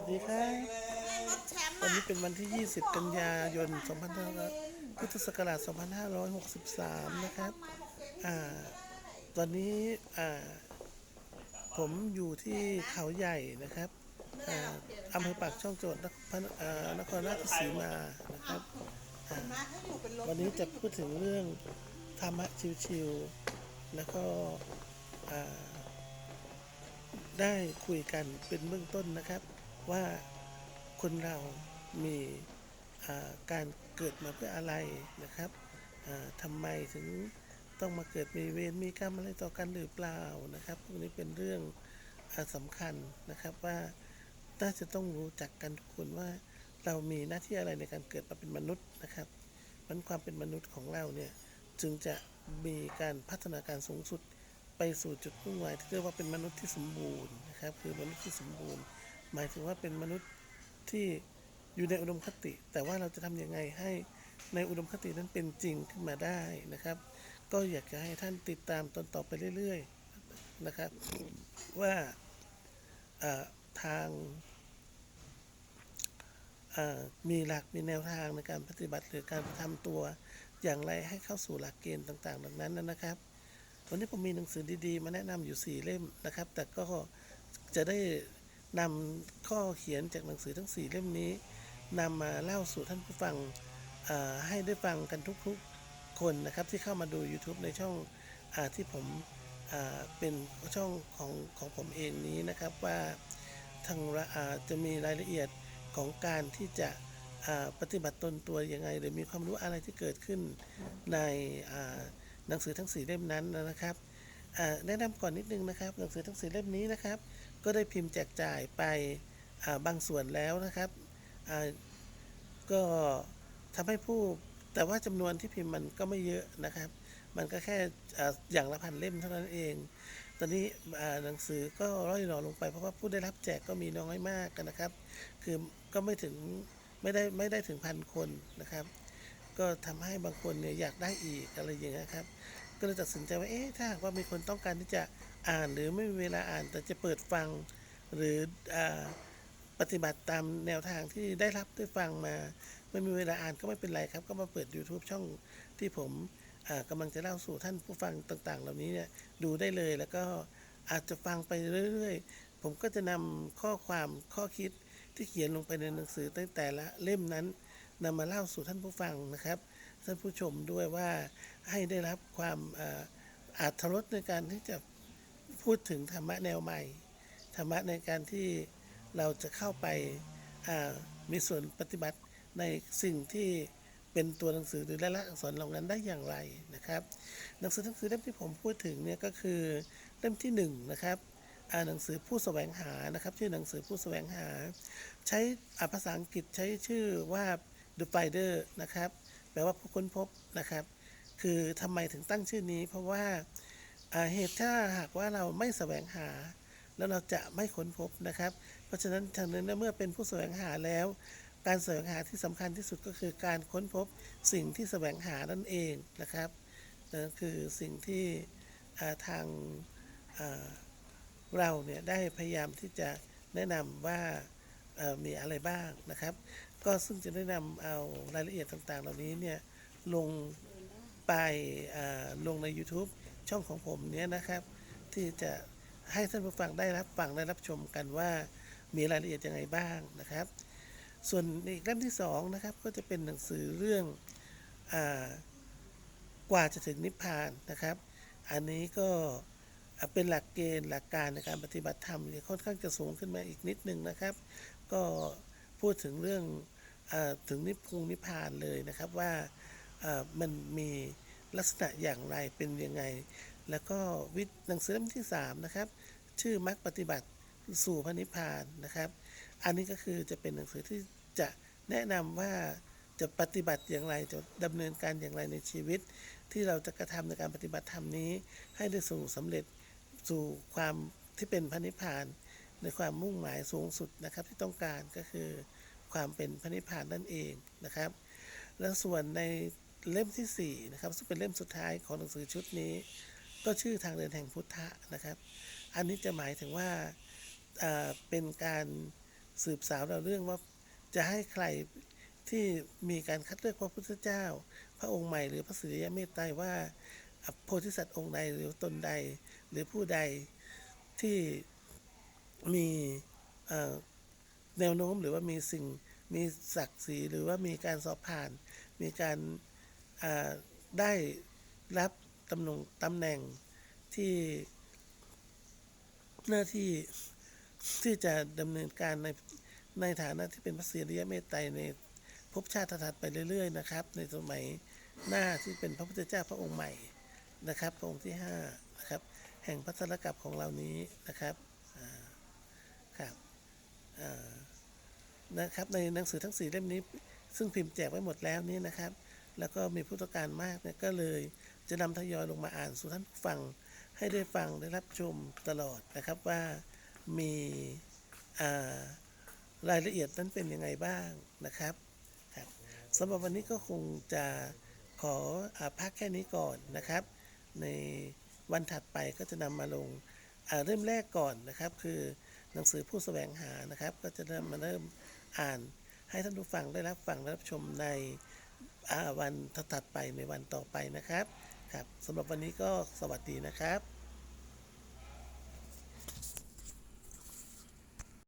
วัสดีครับวันนี้เป็นวันที่ 20 กันยายน 2500พุทธศักราช 2563 นะครับอ่าตอนนี้อ่าผมอยู่ที่เขาใหญ่นะครับอ่าอำเภอปากช่องโจทย์นครพนอ่านครราชสีมานะครับมาให้อยู่เป็นรถวันนี้จะพูดถึงเรื่องธรรมะชิวๆแล้วก็อ่าได้คุยกันเป็นเบื้องต้นนะครับ ว่าคนเรามีการเกิดมาเพื่ออะไรนะครับอ่าทำไมถึงต้องมาเกิดมีเวรมีกรรมอะไรต่อกันหรือเปล่านะครับพวกนี้เป็นเรื่องอาสำคัญนะครับว่าน่าจะต้องรู้จักกันทุกคนว่าเรามีหน้าที่อะไรในการเกิดมาเป็นมนุษย์นะครับมันความเป็นมนุษย์ของเราเนี่ยจึงจะมีการพัฒนาการสูงสุดไปสู่จุดมุ่งหมายที่เรียกว่าเป็นมนุษย์ที่สมบูรณ์นะครับ คือมนุษย์ที่สมบูรณ์ หมายถึงว่าเป็นมนุษย์ที่อยู่ในอุดมคติ แต่ว่าเราจะทำยังไงให้ในอุดมคตินั้นเป็นจริงขึ้นมาได้นะครับ ก็อยากจะให้ท่านติดตามตอนต่อไปเรื่อยๆนะครับว่าทางมีหลักมีแนวทางในการปฏิบัติหรือการทำตัวอย่างไรให้เข้าสู่หลักเกณฑ์ต่างๆ ดังนั้นนะครับ วันนี้ผมมีหนังสือดีๆ มาแนะนำอยู่ 4 เล่มนะครับ แต่ก็จะได้ นำข้อเขียนจากหนังสือทั้ง 4 เล่มนี้นำมาเล่าสู่ท่านผู้ฟังให้ได้ฟังกันทุกๆคนนะครับที่เข้ามาดู YouTube ในช่องอที่ผมเป็นช่องของของผมเองนี้นะครับว่าทางจะมีรายละเอียดของการที่จะปฏิบัติตนตัวยังไง หรือมีความรู้อะไรที่เกิดขึ้นในหนังสือทั้งสี่เล่มนั้นนะครับ แนะนำก่อนนิดนึงนะครับหนังสือทั้งสี่เล่มนี้นะครับ ก็ได้พิมพ์แจกจ่ายไปบางส่วนแล้วนะครับก็ทำให้ผู้แต่ว่าจำนวนที่พิมพ์มันก็ไม่เยอะนะครับ มันก็แค่ออย่างละพันเล่มเท่านั้นเอง ตอนนี้หนังสือก็ร่อยหล่อลงไปเพราะว่าผู้ได้รับแจกก็มีน้อยมากกันนะครับ คือก็ไม่ถึงไม่ได้ไม่ได้ถึงพันคนนะครับ ก็ทำให้บางคนเนี่ยอยากได้อีกอะไรอย่างเงี้ยครับ ก็เลยตัดสินใจว่าเอ๊ะถ้าหากว่ามีคนต้องการที่จะอ่านหรือไม่มีเวลาอ่าน แต่จะเปิดฟังหรืออปฏิบัติตามแนวทางที่ได้รับได้ฟังมา ไม่มีเวลาอ่านก็ไม่เป็นไรครับ ก็มาเปิด YouTube ช่องที่ผมกำลังจะเล่าสู่ท่านผู้ฟังต่างๆ เหล่านี้เนี่ยดูได้เลยแล้วก็อาจจะฟังไปเรื่อยๆ ผมก็จะนำข้อความข้อคิดที่เขียนลงไปในหนังสือตั้งแต่ละเล่มนั้นนำมาเล่าสู่ท่านผู้ฟังนะครับ ท่านผู้ชมด้วยว่าให้ได้รับความอ่าอาจรสในการที่จะพูดถึงธรรมะแนวใหม่ ธรรมะในการที่เราจะเข้าไปมีส่วนปฏิบัติในสิ่งที่เป็นตัวหนังสือหรือและละอักษรเหล่านั้นได้อย่างไรนะครับ หนังสือทั้งสือเล่มที่ผมพูดถึงเนี่ยก็คือเล่มที่หนึ่งนะครับหนังสือผู้แสวงหานะครับ ชื่อหนังสือผู้แสวงหา ใช้ภาษาอังกฤษใช้ชื่อว่า The Finder นะครับ แปลว่าผู้ค้นพบนะครับ คือทำไมถึงตั้งชื่อนี้ เพราะว่าเหตุถ้าหากว่าเราไม่แสวงหา แล้วเราจะไม่ค้นพบนะครับ เพราะฉะนั้นทางนั้นเมื่อเป็นผู้แสวงหาแล้ว การแสวงหาที่สำคัญที่สุดก็คือการค้นพบสิ่งที่แสวงหานั่นเองนะครับนั่นคือสิ่งที่ทางเราเนี่ยได้พยายามที่จะแนะนำว่ามีอะไรบ้างนะครับ ก็ซึ่งจะได้นำเอารายละเอียดต่างๆ เหล่านี้เนี่ยลงไปอ่าลงใน YouTube ช่องของผมเนี่ยนะครับ ที่จะให้ท่านผู้ฟังได้รับฟังได้รับชมกันว่ามีรายละเอียดยังไงบ้างนะครับ ส่วนอีกเล่มที่สองนะครับก็จะเป็นหนังสือเรื่องอากว่าจะถึงนิพพานนะครับ อันนี้ก็เป็นหลักเกณฑ์หลักการในการปฏิบัติธรรมเนี่ยค่อนข้างจะสูงขึ้นมาอีกนิดนึงนะครับ ก็ พูดถึงเรื่องอถึงนิพพงนิพพานเลยนะครับว่าอ่ามันมีลักษณะอย่างไรเป็นยังไง แล้วก็วิทย์หนังสือเล่มที่สามนะครับชื่อมรรคปฏิบัติสู่พระนิพพานนะครับ อันนี้ก็คือจะเป็นหนังสือที่จะแนะนำว่าจะปฏิบัติอย่างไรจะดำเนินการอย่างไรในชีวิต ที่เราจะกระทำในการปฏิบัติธรรมนี้ ให้ได้สู่สำเร็จสู่ความที่เป็นพระนิพพาน ในความมุ่งหมายสูงสุดนะครับที่ต้องการก็คือความเป็นพระนิพพานนั่นเองนะครับ แล้วส่วนในเล่มที่สี่นะครับซึ่งเป็นเล่มสุดท้ายของหนังสือชุดนี้ ก็ชื่อทางเดินแห่งพุทธะนะครับ อันนี้จะหมายถึงว่าเป็นการสืบสาวเราเรื่องว่าจะให้ใครที่มีการคัดเลือกพระพุทธเจ้า พระองค์ใหม่หรือพระสิริยเมตไตรว่าโพธิสัตว์องค์ใดหรือตนใดหรือผู้ใดที่ มีแนวโน้มหรือว่ามีสิ่งมีศักดิ์ศรีหรือว่ามีการสอบผ่าน มีการได้รับตำแหน่งตำแหน่งที่หน้าที่ที่จะดำเนินการในในฐานะที่เป็นพระศิริยเมตไตรในภพชาติถัดไปเรื่อย ๆ นะครับ ในสมัยหน้าที่เป็นพระพุทธเจ้าพระองค์ใหม่นะครับ พระองค์ที่ห้านะครับแห่งพัทรกับของเรานี้นะครับ ครับนะครับในหนังสือทั้งสี่เล่มนี้ ซึ่งพิมพ์แจกไว้หมดแล้วนี้นะครับ แล้วก็มีผู้ต้องการมากเนี่ยก็เลยจะนำทยอยลงมาอ่านสู่ท่านฟังให้ได้ฟังได้รับชมตลอดนะครับว่ามีรายละเอียดนั้นเป็นยังไงบ้างนะครับครับสำหรับวันนี้ก็คงจะขออพักแค่นี้ก่อนนะครับ ในวันถัดไปก็จะนำมาลงเริ่มแรกก่อนนะครับ คือ หนังสือผู้แสวงหานะครับ ก็จะเริ่มมาเริ่มอ่าน ให้ท่านผู้ฟังได้รับฟังได้รับชมในวันถัดไปในวันต่อไปนะครับครับสำหรับวันนี้ก็สวัสดีนะครับ